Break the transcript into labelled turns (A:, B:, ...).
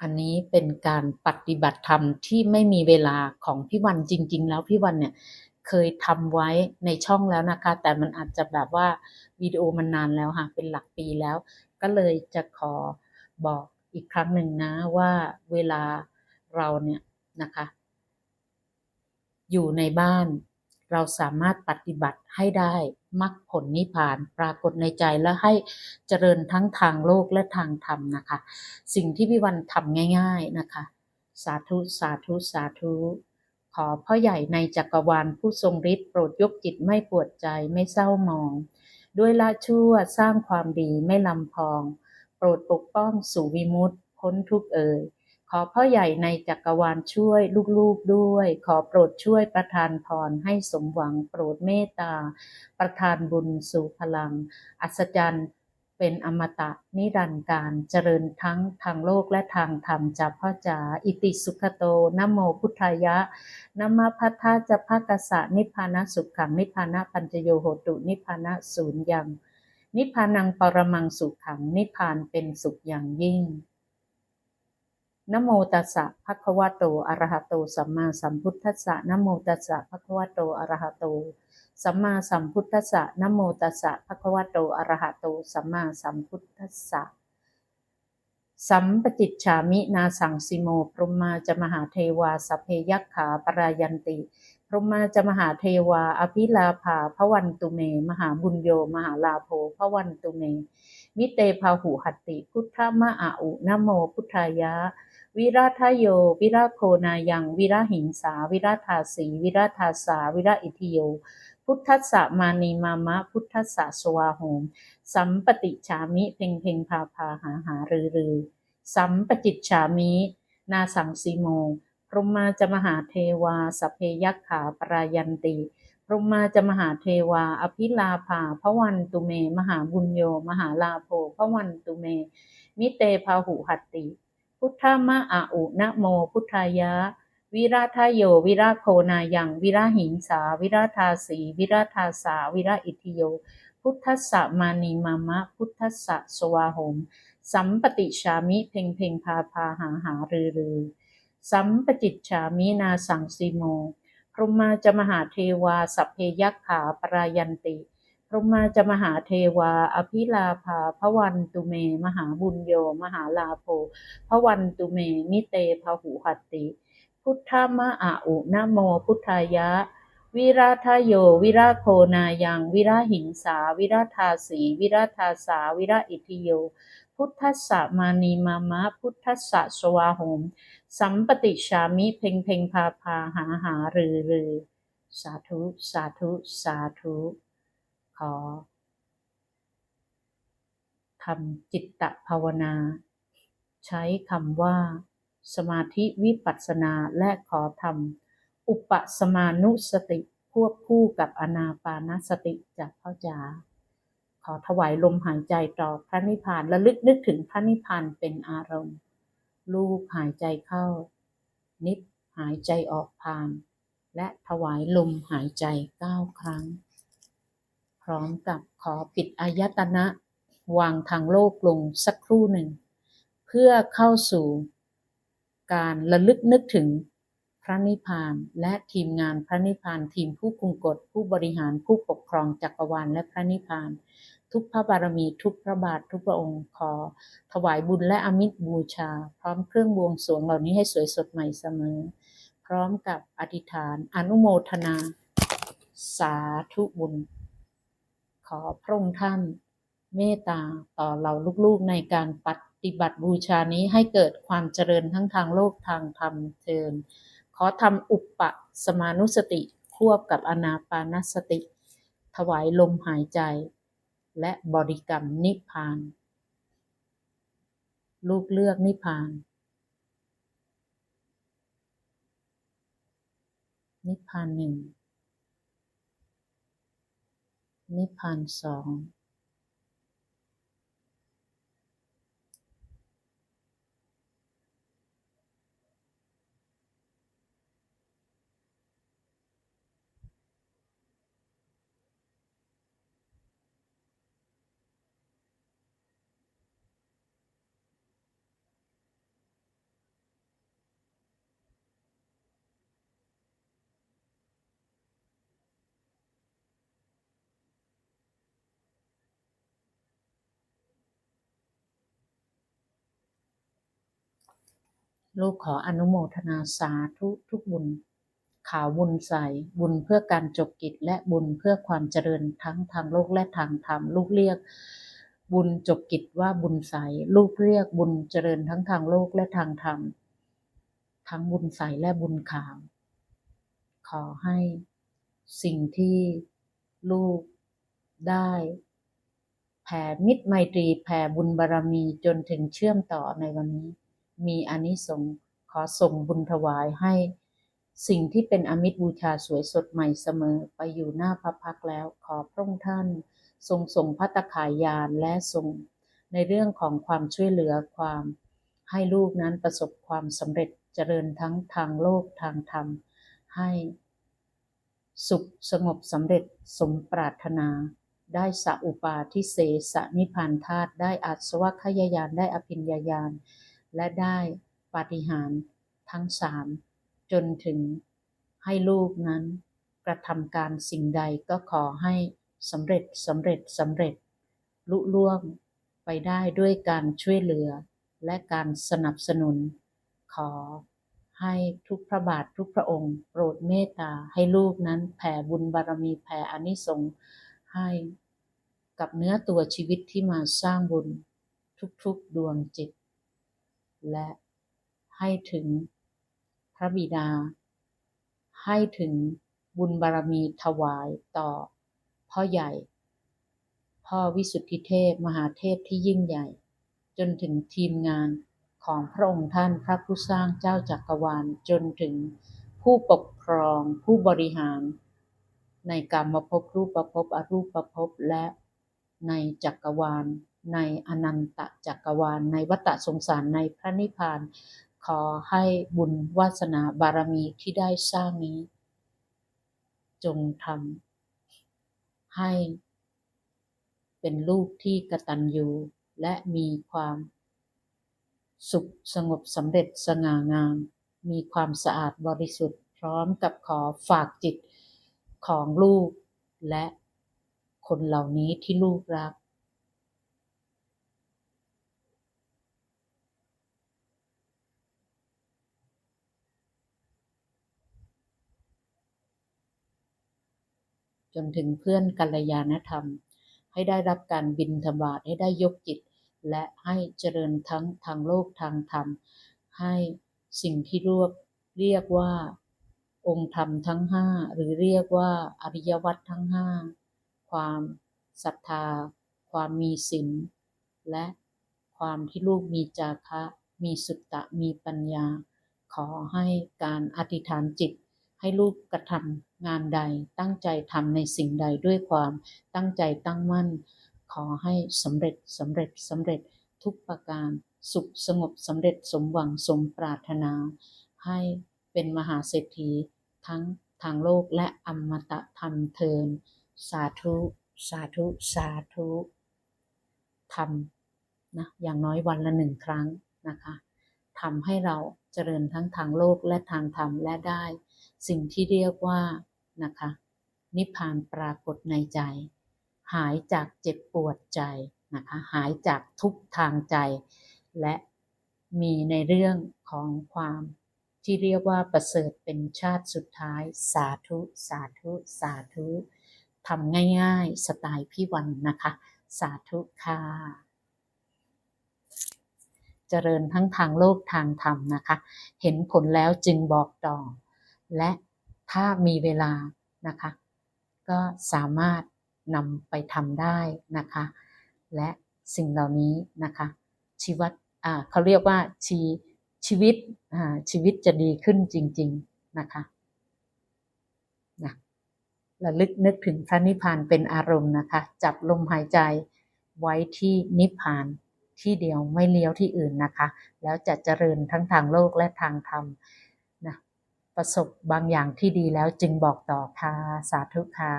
A: อันนี้เป็นการปฏิบัติธรรมที่ไม่มีเวลาของพี่วันจริง ๆ แล้วพี่วันเนี่ยเคยทำไว้ในช่องแล้วนะคะ แต่มันอาจจะแบบว่าวิดีโอมันนานแล้วค่ะเป็นหลักปีแล้ว ก็เลยจะขอบอกอีกครั้งหนึ่งนะว่าเวลาเราเนี่ยนะคะ อยู่ในบ้านเราสามารถปฏิบัติให้ได้ มรรคผลนิพพานปรากฏในใจและให้เจริญทั้งทางโลกและทางธรรมนะคะ สิ่งที่พี่วันทำง่าย ๆนะคะ สาธุสาธุสาธุขอพ่อใหญ่ในจักรวาลผู้ทรงฤทธิ์โปรดยกจิตไม่ปวดใจไม่เศร้ามอง ด้วยละชั่วสร้างความดีไม่ลำพอง โปรดปกป้องสู่วิมุตติพ้นทุกเอ่ย ขอพ่อใหญ่ในจักรวาลช่วยลูกๆด้วย ขอโปรดช่วยประทานพรให้สมหวังโปรดเมตตา ประทานบุญสู่พลัง อัศจรรย์เป็นอมตะนิรันดร์การเจริญทั้งทางโลกและทางธรรมจากพ่อจ๋าอิติสุขโตนโมพุทธายะนมะพัทธาจะภกสะนิพพานะสุขขังนิพพานะปัญจโยโหตุนิพพานะศูนย์ยังนิพพานังปรมังสุขขังนิพพานเป็นสุขอย่างยิ่ง นโมตัสสะภะคะวะโต อะระหะโต สัมมาสัมพุทธัสสะนโมตัสสะภะคะวะโต อะระหะโต สัมมาสัมพุทธัสสะนโมตัสสะภะคะวะโต อะระหะโต สัมมาสัมพุทธัสสะ สัมปจิฉามินาสังสิโม พรหมาจะมหาเทวาสเพยักขาปรายันติ พรหมาจะมหาเทวา อภิลาภาพระวันตุเม มหาบุญโย มหาลาโภพระวันตุเม มิเตพาหุหัตติ พุทธมะอาอุนโมพุทธายะ วิราทโย วิราโคนายัง วิราหิงสา วิราธาสี วิราธาสา วิราอิทิโย พุทธัสสะมานีมามะ พุทธัสสะสวาโหมสัมปติฉามิเพ่งเพ่งพาพาหาหารือรือสัมปจิตฉามิ นาสังสีโมพรหมาจะมหาเทวาสเพยักขาปรายันติพรหมาจะมหาเทวา อภิลาภาพระวันตุเม มหาบุญโย มหาลาโภพระวันตุเม มิเตพาหุหัตติ พุทธมะอาอุนะโมพุทธายะ วิราทโยวิราโคนายัง วิราหิงสา วิราธาสีวิราธาสา วิราอิทิโย พุทธัสสะมานีมามะ พุทธัสสะสวาหม สัมปติฉามิเพ่งเพ่งพาพาหาหารือรือสัมปจิตฉามินาสังสีโมพรหมาจะมหาเทวาสัพเพยักขาปรายันติ พรหมาจะมหาเทวา อภิลาภาพระวันตุเม มหาบุญโย มหาลาโภพระวันตุเมมิเตพาหุหัตติ พุทธมะอาอุนะโม พุทธายะ วิราทโย วิราโคนายัง วิราหิงสา วิราธาสี วิราธาสา วิราอิทิโย พุทธัสสะมานีมามะ พุทธัสสะสวาหม สัมปติฉามิเพ่งเพ่งพาพาหาหารือรือสาธุ สาธุ สาธุ ขอทำจิตตภาวนา ใช้คำว่า สมาธิวิปัสสนาและขอทำอุปสมานุสติควบคู่กับอนาปานสติจากพ่อจ๋าขอถวายลมหายใจต่อพระนิพพานและลึกนึกถึงพระนิพพานเป็นอารมณ์ ลูกหายใจเข้า นิพหายใจออกผ่าน และถวายลมหายใจเก้าครั้ง ร้อมกับขอปิดอายตนะ วางทางโลกลงสักครู่หนึ่ง เพื่อเข้าสู่การระลึกนึกถึงพระนิพพานและทีมงานพระนิพพานทีมผู้กุมกฎผู้บริหารผู้ปกครองจักรวาลและพระนิพพาน ทุกพระบารมีทุกพระบาททุกพระองค์ขอ ถวายบุญและอมิตรบูชา พร้อมเครื่องบวงสรวงเหล่านี้ให้สวยสดใหม่เสมอ พร้อมกับอธิษฐานอนุโมทนา สาธุบุญ ขอพระองค์ท่านเมตตาต่อเราลูกๆในการปฏิบัติบูชานี้ให้เกิดความเจริญทั้งทางโลกทางธรรมเทินขอทำอุปสมานุสติควบกับอนาปานสติ ถวายลมหายใจ และบริกรรมนิพพาน ลูกเลือกนิพพาน นิพพานหนึ่ง นิพพานสอง ลูกขออนุโมทนาสาธุทุกบุญข่าวบุญใส่บุญเพื่อการจบกิจและบุญเพื่อความเจริญทั้งทางโลกและทางธรรมลูกเรียก บุญจบกิจว่าบุญใสลูกเรียกบุญเจริญทั้งทางโลกและทางธรรมทั้งบุญใสและบุญข่าว ขอให้สิ่งที่ลูกได้แผ่มิตรไมตรีแผ่บุญบารรมีจนถึงเชื่อมต่อในวันนี้ มีอานิสงส์ขอส่งบุญถวายให้ สิ่งที่เป็นอมิตรบูชาสวยสดใหม่เสมอไปอยู่หน้าพระพักแล้วขอพระองค์ท่าน ทรงส่งพัตตาขายานและทรงในเรื่องของความช่วยเหลือความ ให้ลูกนั้นประสบความสำเร็จเจริญทั้งทางโลกทางธรรม ให้ สุขสงบสำเร็จสมปรารถนา ได้สัอุปาทิเสสนิพานธาตุได้อาสวะขยายานได้อภิญญายาน และได้ปาฏิหาริย์ทั้งสามจนถึงให้ลูกนั้นกระทำการสิ่งใดก็ขอให้สำเร็จสำเร็จสำเร็จ ลุล่วงไปได้ด้วยการช่วยเหลือและการสนับสนุน ขอให้ทุกพระบาททุกพระองค์ โปรดเมตตาให้ลูกนั้นแผ่บุญบารมีแผ่อนิสงส์ให้กับเนื้อตัวชีวิตที่มาสร้างบุญทุกๆดวงจิต และให้ถึงพระบิดา ให้ถึงบุญบารมีถวายต่อ พ่อใหญ่ พ่อวิสุทธิเทพมหาเทพที่ยิ่งใหญ่ จนถึงทีมงานของพระองค์ท่านพระผู้สร้างเจ้าจักรวาลจนถึงผู้ปกครองผู้บริหาร ในกรรมภพบรูปภพอรูปภพและในจักรวาล ในอนันตจักรวาล ในวัฏสงสารในพระนิพพาน ขอให้บุญวาสนาบารมีที่ได้สร้างนี้ จงทำให้เป็นลูกที่กระตัญญูและมีความสุขสงบสำเร็จสง่างาม มีความสะอาดบริสุทธิ์ พร้อมกับขอฝากจิตของลูกและคนเหล่านี้ที่ลูกรัก จนถึงเพื่อนกัลยาณธรรม ให้ได้รับการบินธบาตให้ได้ยกจิต และให้เจริญทั้งทางโลกทางธรรม ให้สิ่งที่รวบเรียกว่าองค์ธรรมทั้งห้าหรือเรียกว่าอริยวัตรทั้งห้าความศรัทธา ความมีศีลและความที่ลูกมีจาคะ มีสุตตะมีปัญญา ขอให้การอธิษฐานจิตให้ลูกกระทำ งานใดตั้งใจทำในสิ่งใดด้วยความตั้งใจตั้งมั่น ขอให้สำเร็จสำเร็จสำเร็จทุกประการ สุขสงบสำเร็จสมหวังสมปรารถนา ให้เป็นมหาเศรษฐีทั้งทางโลกและอมตะธรรมเทิน สาธุ สาธุ สาธุทำนะอย่างน้อยวันละหนึ่งครั้งนะคะทำให้เราเจริญทั้งทางโลกและทางธรรมและได้ สิ่งที่เรียกว่า นะคะ นิพพานปรากฏในใจ หายจากเจ็บปวดใจนะคะหายจากทุกทางใจ และมีในเรื่องของความที่เรียกว่าประเสริฐเป็นชาติสุดท้ายสาธุ สาธุ สาธุทำง่ายๆ สไตล์พี่วันนะคะ สาธุค่ะ เจริญทั้งทางโลกทางธรรมนะคะ เห็นผลแล้วจึงบอกต่อ และ ถ้ามีเวลานะคะ ก็สามารถนำไปทำได้นะคะ และสิ่งเหล่านี้นะคะชีวิตอ่าเขาเรียกว่าชีชีวิตอ่าชีวิตจะดีขึ้นจริง ๆนะคะนะระลึกนึกถึงพระนิพพานเป็นอารมณ์นะคะ จับลมหายใจไว้ที่นิพพานที่เดียวไม่เลี้ยวที่อื่นนะคะ แล้วจะเจริญทั้งทางโลกและทางธรรม ประสบบางอย่างที่ดีแล้วจึงบอกต่อค่ะ สาธุค่ะ